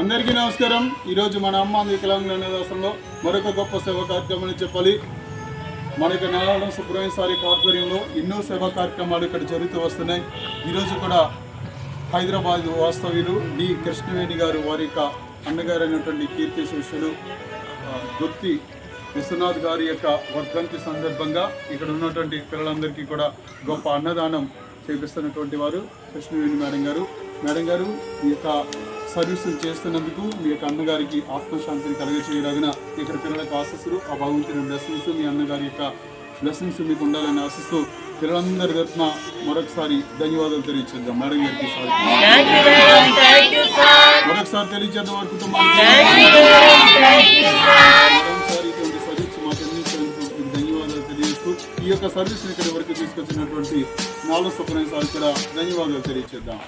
అందరికీ నమస్కారం. ఈరోజు మన అమ్మ వికలాంగుల నివాసంలో మరొక గొప్ప సేవా కార్యక్రమం అని చెప్పాలి. మనకి నారాయణ సుబ్రహ్మణ్య సారి ఆధ్వర్యంలో ఎన్నో సేవా కార్యక్రమాలు ఇక్కడ జరుగుతూ వస్తున్నాయి. ఈరోజు కూడా హైదరాబాద్ వాస్తవ్యులు డి. కృష్ణవేణి గారు వారి యొక్క అన్నగారైనటువంటి కీర్తి శిష్యులు గుర్తి విశ్వనాథ్ గారి యొక్క వర్ధంతి సందర్భంగా ఇక్కడ ఉన్నటువంటి పిల్లలందరికీ కూడా గొప్ప అన్నదానం చేపిస్తున్నటువంటి వారు కృష్ణవేణి మేడం గారు. మేడం గారు ఈ యొక్క సర్వీసులు చేస్తున్నందుకు మీ యొక్క అన్నగారికి ఆత్మశాంతిని కలగచేయలాగిన ఇక్కడ పిల్లలకు ఆశస్సులు ఆ భగవంతుని బ్లెస్సింగ్స్ మీ అన్నగారి యొక్క బ్లెస్సింగ్స్ మీకు ఉండాలని ఆశిస్తూ పిల్లలందరి తరఫున మరొకసారి ధన్యవాదాలు తెలియచేద్దాం. మేడం గారికి మరొకసారి తెలియచేద్దాం వారి కుటుంబానికి. ఈ యొక్క సర్వీస్ ఇక్కడ వరకు తీసుకొచ్చినటువంటి నాలుగు సుప్రీం సార్ కూడా ధన్యవాదాలు తెలియచేద్దాం.